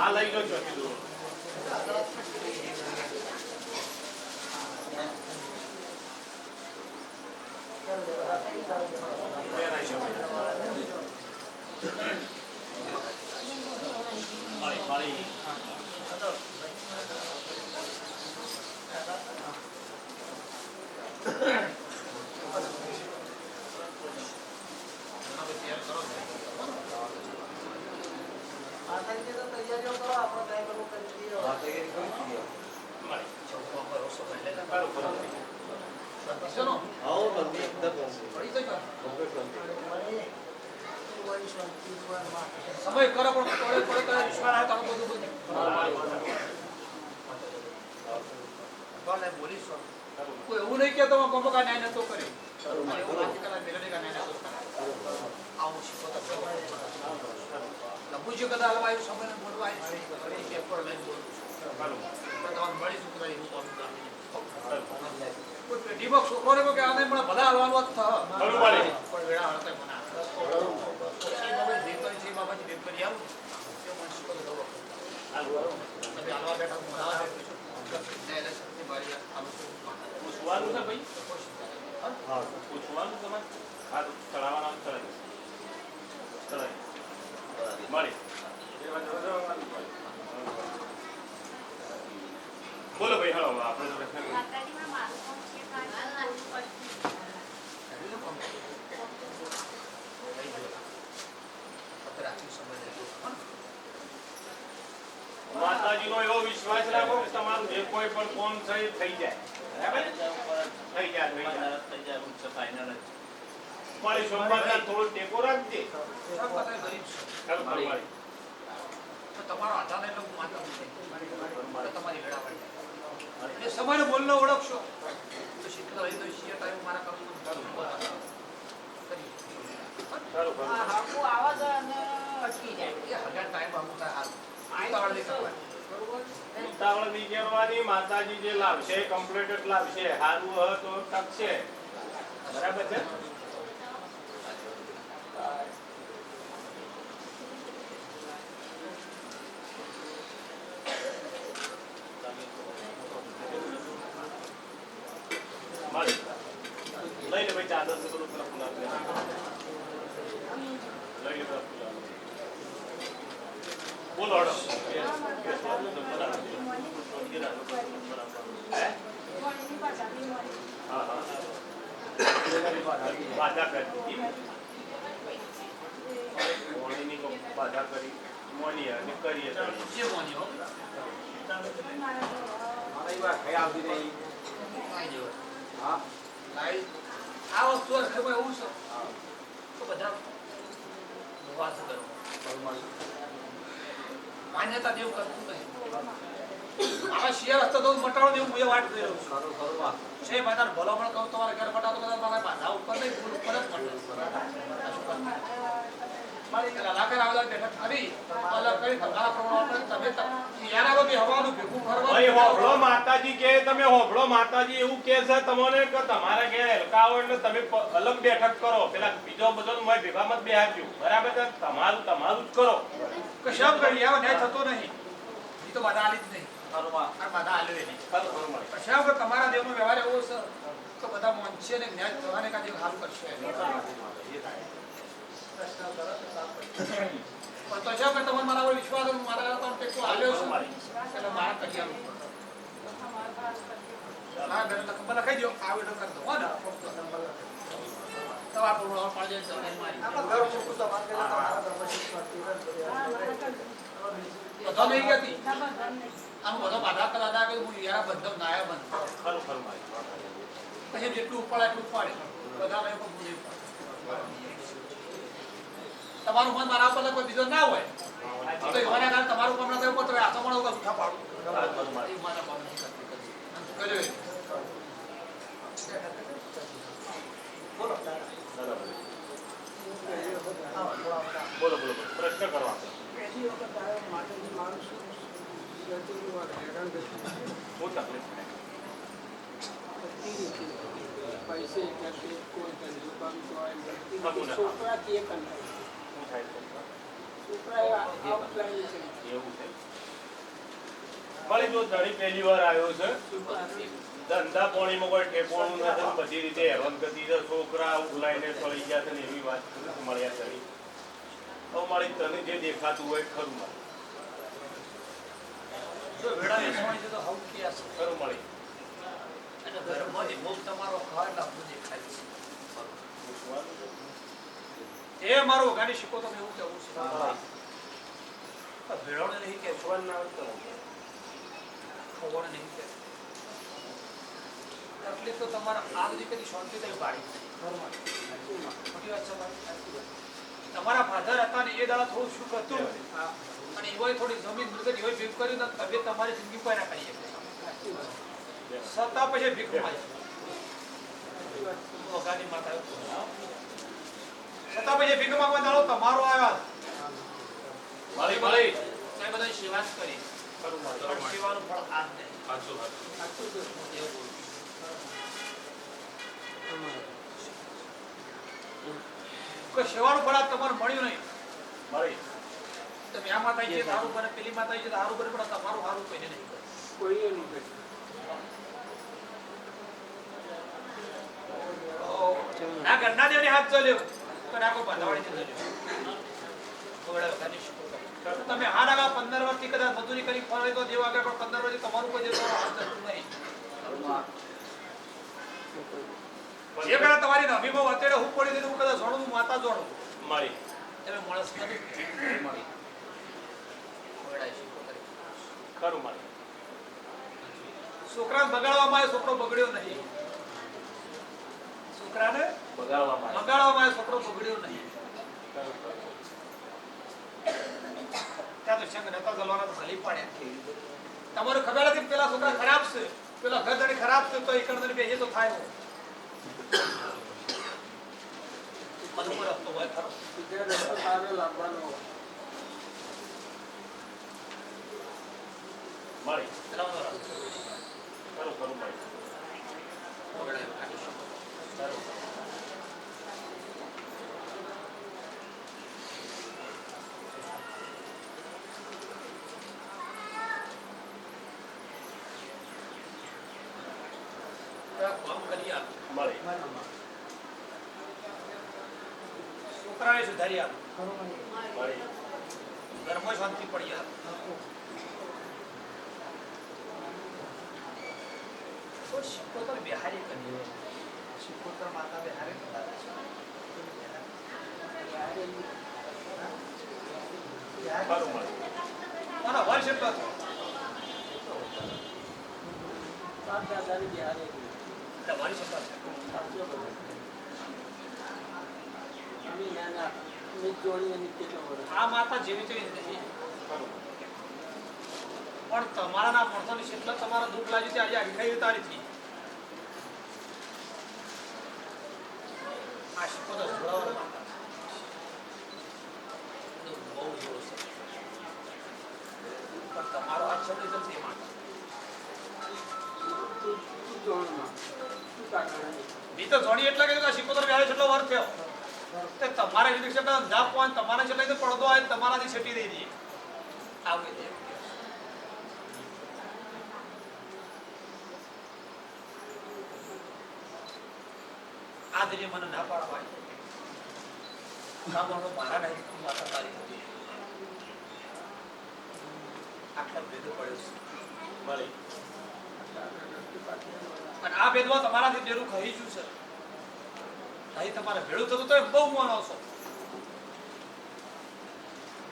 આ લઈ લો ચોથી દોરો પહેરાઈ શકો. માળી, માળી. માળી. ખરું, ખરું. સમય કરો પણ થોડે થોડે કરે વિશ્વાસ આવે તો બધું બધું એવું નહીં કે તમે કોમ્બો કા ન્યાય નતો કર્યો કદાચ કર્યો આવું શીખો તો કદાચ હલવા પેઢીમાં છોકરો ને કે આને મને ભલા હલવાનું જ થા. પણ વેળા હળતે મને આવે. એ જે કરી છે એ બાબત કરી આવું. એ મને શીખો તો ખરો. તમે હાલવા બેઠા હું હાલવા. પૂછવાનું છે ભાઈ પૂછવાનું તમારે હા ચડાવવાના ચડાવી ચડાવી મળી બોલો ભાઈ હળો હવે આપણે તો બેઠા માતાજીમાં માથું છે કાંઈ એનું કામ છે. થઈ ગયું. ફક્ત રાત્રિ સમય લેજો. હા? માતાજીનો એવો વિશ્વાસ રાખો કે તમારું જે કોઈ પણ કોમ છે એ થઈ જાય. બરાબર? થઈ જાય થઈ જાય. મારી સોમવારના થોડો ટેકો રાખજે સબ બધાય ગરીબ છે. ખરું ખરું મળી તો તમારો આધાર એટલે હું માનતો તમારી વેળા એટલે સમયને બોલનો ઓળખશો. તો શીખતો રહી તો શીએ ટાઈમ મારા કરવું કરી ખરું ખરું આ હાંકું આવા જ અને અટકી જાય એ હજાર ટાઈમ આવું થાય હારું. ઉતાવળ નહીં કરવાની. માતાજી જે લાવશે કમ્પ્લીટ લાવશે સારું હ તો ટકશે બરાબર છે. લઈ ભાઈ ચાદર. લઈ લે બોલો હળો. હે? હા, હા. બાધા કરી બાધા કરી મોની અને કરીએ. જે મોની હો. કાંઈ જેવું. લાઈ. આ વસ્તુ હશે કોઈ હું છે તો બધા ઉપવાસ કરો માન્યતા જેવું કરતું નહીં આવા શિયાળ હસ્તો તો મટાડો જેવું હું એ વાટ જોઈ રહ્યો છું. છે માતાને ભલો પણ કહું તમારા ઘર મટાડો તો બધા મારા બાધા ઉપર નહીં ભૂલ ઉપર જ મટે આ શું કરવું? મારી કલાકાર આવલા બેઠક કરી અલગ કરી ધંધા પ્રમાણે તમે યાર બી હવાનું ભેગું ફરવા ભાઈ હોભળો માતાજી કે તમે હોભળો માતાજી એવું કે છે તમને કે તમારે કે હલકાવો એટલે તમે અલગ બેઠક કરો. પેલા બીજો બધો મેં ભેગા મત બેહાડજો. બરાબર છે? તમારું તમારું જ કરો. કશામ કરી આવો ન્યાય થતો નહીં. એ તો બધા આલી જ નહીં. તમારા દેવનો વ્યવહાર એવો છે તો બધા મોંચે ને ન્યાય થવાને કાજે હાલ કરશે? પણ તો છે કે તમે મારા પર વિશ્વાસ મારા પર ટેકો આલ્યો છે. એટલે મારા કરી હા બેન તો લખાઈ દો. આ વિડિયો કરી દો. હો ને પાડી તો બધો નહીં આમ બધો બાધા કે હું યાર બંધો નાયા બંધ ખરું ખરું પછી જેટલું ઉપાડે એટલું ઉપાડે. બધા નહીં પણ પૂરી તમારું મન મારા ઉપર કોઈ બીજો ના હોય તો એવાના કારણે તમારું પણ ના થયું પણ તમે હાથો મળો ઉઠા પાડું. બોલો બોલો. બોલો બોલો. પ્રશ્ન કરો મળી જો ધણી પહેલી વાર આવ્યો છે ધંધા પાણીમાં કોઈ ઠેકોણું નથી બધી રીતે હેરાનગતિ છે છોકરા ઉલાઈને પડી ગયા છે એવી વાત મળ્યા કરી તો મારી તને જે દેખાતું હોય ખરું મારે. જો વેળા વેસવાણી તો હવ ક્યાં છે ખરું અને ઘરમાંથી મુખ તમારો હું છે. એ મારો ગાડી શીખો તમે એવું કેવું છે. પણ નહીં કે ભગવાન ના હોય તો નહીં કે. તકલીફ તો તમારા આ બધી કદી શાંતિ થઈ પાડી ખોટી વાત છે તમારા ફાધર હતા ને એ દાડા થોડું સુખ હતું અને એવાય થોડી જમીન મિલકત એવાય ભીખ કરી ને તબિયત તમારી જિંદગી પર કરી સત્તા પછી ભીખ છતાં પછી ભીખ માંગવા ચાલો તમારો આવ્યા મળી મળી સાહેબ બધા શિવાસ કરી. પણ ફળ આ સેવાનું ફળ તમારે મળ્યું નહીં. તમે આ માતા છે સારું કરે પેલી માતા છે કરે પણ તમારું સારું કોઈને નહીં. કરે. કોઈએ નહીં. કર્યું. ના ઘરના દેવને હાથ ચાલ્યો બંધાવાળી ચાલ્યો. તમે પંદર વર્ષથી કદાચ મજૂરી કરી ફરે તો દેવા આગળ પણ પંદર વર્ષથી તમારું કોઈ દેતો હાથ ચાલતું નહીં. જે કદાચ તમારી નભીમાં અત્યારે હું પડી દીધું હું કદાચ જોડું માતા જોડું. મારી. તમે માણસ નથી મળી વડાઈ શીખો કરી. ખરું મળી છોકરાને બગાડવામાં આવ્યો છોકરો બગડ્યો નહીં છોકરાને બગાડવામાં આવે. બગાડવામાં આવે છોકરો બગડ્યો નહીં. ત્યાં તો શંખ નતા જલવાના તો સલી પાડ્યા તમારું ખબર હતી પેલા છોકરા ખરાબ છે પેલા ગધડી ખરાબ છે તો એકણ દડી બેસીએ તો થાય. બધું રસ્તો હોય ખરો લાવવાનો છોકરાને સુધારી આપ. ઘરમાં શાંતિ પડી આપ. તો શીખોતર બિહારી કરીએ. શીખોતર માતા બિહારી નતા. ખરું મળી કોનો વર્ષ એટલો હતો? બાપ દાદાની બિહારી હતી. એટલે વર્ષ એટલો હતો. સાચો બિહારી કરી નાના માતા બિહારી કેટલો વર્ષ. આ માતા જેવી તેવી નથી. પણ તમારા ના માણસોને જેટલા તમારા દુઃખ લાગ્યું છે આજે હરીફાઈ ઉતારી હતી. આ શીખો તો પણ તમારો આ જશે એ માતા તું તું તું તો જોડી એટલા કે આ શીખો તો જેટલો વાર થયો. તે તમારા વિશે ના પોઈન્ટ તમારા જેટલા તો પડદો આવે, તમારાથી છેટી દઈ દઈએ. આવી દે આ મને ના પાડવા કામનો મારા નહીં માતા તારી હતી. આટલા ભેદો પડ્યો છે. મળી. પણ આ ભેદમાં તમારાથી બેરું કહી છું છે અહીં તમારે ભેળું થતું તો બહુ માનો છો.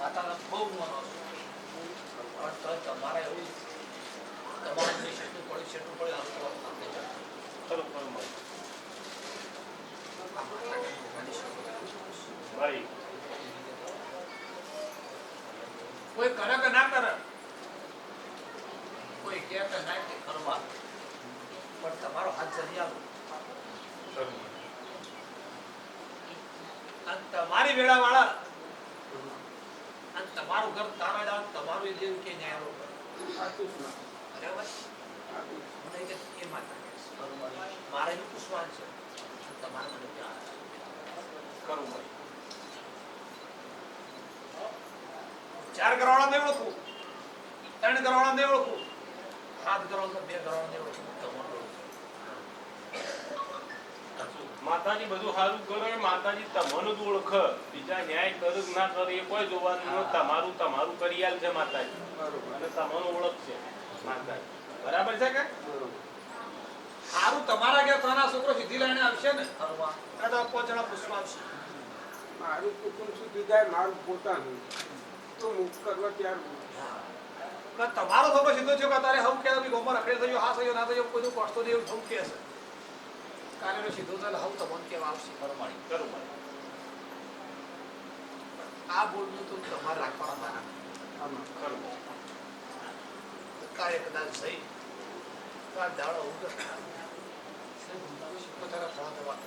માતાના બહુ માનો છો. પણ તમારે એવું તમારે જે શેઠું પડ્યું શેઠું પડ્યું આમ કરવાનું કામ નહીં ચાલતું. ખરું ખરું મળી આ માતાને ભગવાનની શેઠું મળી કરવા. તમારો વેળા વાળા તમારું ઘર તારા તમારું દેવ કે બરાબર. એ માતા મારે એનું છે. તમારે મને પ્યાર છે. ખરું મળી ચાર કરોડા ને ઓળખું ત્રણ કરોડા ને ઓળખું સાત કરોડ તો બે કરોડ ને ઓળખ તમારો માતાજી બધું સારું કરે માતાજી તમને જ ઓળખ. બીજા ન્યાય કરે કે ના કરે એ કોઈ જોવાનું. તમારું તમારું કરી આલ છે માતાજી. બરોબર. અને તમને ઓળખ છે માતાજી. બરાબર છે કે? સારું તમારા ઘેર ત્રણના છોકરો સીધી લઈને આવશે ને? એટલે તો પાંચ જણા પૂછવા આવશે મારું કુટુંબ સુધી જાય મારું પોતાનું. તો હું કરવા તૈયાર છું. તમારો છોકરો સીધો થયો કે તારે હમ ગોમર અખડે થયો હા થયો ના થયો કોઈ પડતો નહીં એવું થવું કે છે. કાલે એનો સીધો થયેલો હમ તમને કેવા આવશે આ બોલનું તો તમારે રાખવાના મારા. આમાં કરું કાર્ય કદાચ થઈ કાલ દાડો ઉગર વાત.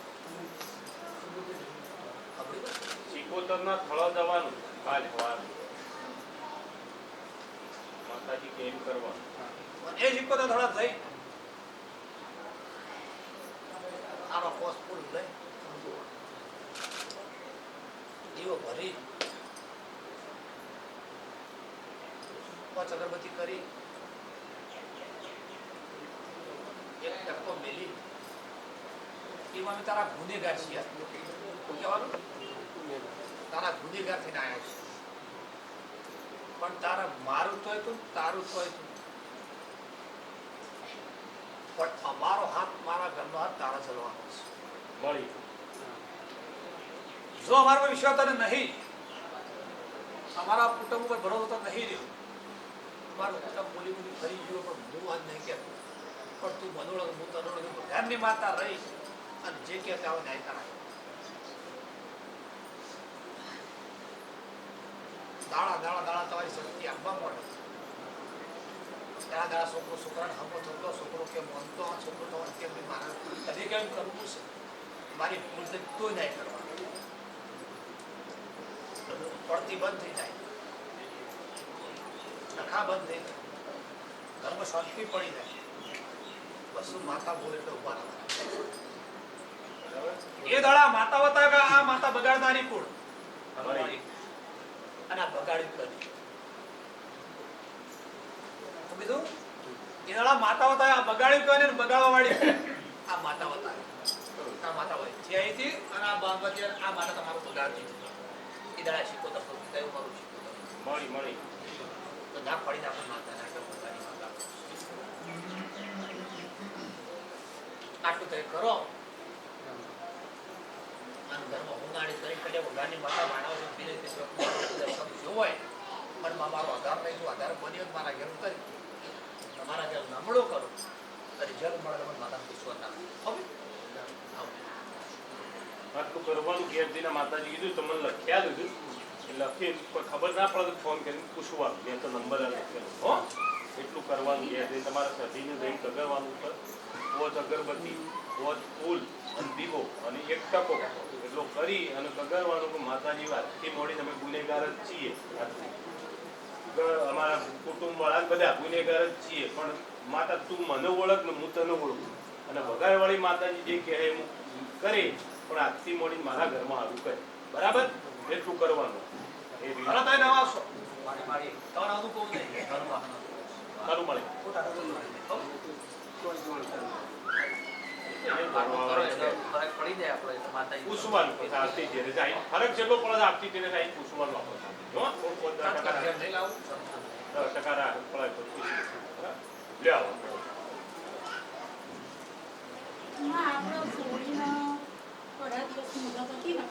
થળો જવાનું કાલ સવારે માતાજી કેમ કરવાનું અને એ સિક્કો તો થોડા થઈ. આનો કોસ પૂરું લઈ દીવો ભરી. પાંચ અગરબત્તી કરી. એક ટક્કો મેલી. એમાં મેં તારા ગુનેગાર છીએ. કહેવાનું? તારા ગુનેગાર થઈને આવ્યા છે પણ તારા મારું તોય તું તારું તોય તું પણ અમારો હાથ મારા ઘરનો હાથ તારા ચલવાનો છે. મળી. જો અમારો વિશ્વાસ તને નહીં અમારા કુટુંબ ઉપર ભરોસો તો નહીં રહ્યો. મારું કુટુંબ બોલી બોલી ફરી ગયું પણ હું આજ નહીં કહેતો. પણ તું મનોળખ હું તનોળખ ભગવાનની માતા રહી. અને જે કહેતા હોય ન્યાય કરાય દાડા દાડા દાડા તમારી શક્તિ આપવા મળે દાડા દાડા છોકરો છોકરાને હમો થતો છોકરો કેમ મનતો છોકરો તો કેમ મારા? કદી કેમ કરવું છે? મારી ભૂલ તો કોઈ નહીં કરવાનું. પડતી બંધ થઈ જાય. નખા બંધ થઈ જાય. ધર્મ શાંતિ પડી જાય. બસ માતા બોલે એટલે ઊભા રહેવાના. એ દાડા માતા કે આ માતા બગાડનારી કુળ? અને આ કરી તો કીધું? એ માતા હતા આ બગાડી કરી ને બગાડવા વાળી. આ માતા હતા આ. માતા હોય જે અહીંથી અને આ બાબતે આ માતા તમારું બગાડતી એ દાડા શીખો તો કયું મારું શીખો મળી મળી. તો ના પડી આપણે માતા ના પોતાની માતા. આટલું તો કરો અને ઘરમાં ઊંઘાણી કરી કરી વગાની માતા માનવ છે પીરે તે દર્શન જોવાય પણ મારો આધાર નહીં જો આધાર બન્યો તો મારા ઘેર કરી તમારા ઘેર નમળો કરો. તો રિઝલ્ટ મળે તો માતા પૂછવા ના. આટલું કરવાનું માતાજી કીધું તમને મને લખ્યા એ લખી કોઈ ખબર ના પડે તો ફોન કરીને પૂછવાનું મેં તો નંબર લખેલો હો? એટલું કરવાનું ઘેર જઈને તમારે સજીને દહીં કગરવાનું ઉપર. વોચ અગરબત્તી વોચ ફૂલ. અને દીવો અને એક ટકો એટલો કરી અને કગરવાનું કે માતાજી એ મોડી તમે ગુનેગાર જ છીએ. અમારા કુટુંબ વાળા બધા ગુનેગાર જ છીએ. પણ માતા તું મને ઓળખ ને હું તને ઓળખું. અને વગાડવાળી માતાજી જે કહે એમ કરે પણ આજથી મોડી મારા ઘરમાં આવું કરે. બરાબર? એટલું કરવાનું. એ તમારે આવું કહું નહીં. ઘરમાં મળે. ફરક પડી જાય આપણે પૂછવાનું આપતી જે રજા ફરક જેટલો પડે આપતી તેને અહીં પૂછવાનું આપણે જો દસ ટકા રાખ પડે લે આવો ના આપણો સોળીનો થોડા દિવસ મુદત હતી ને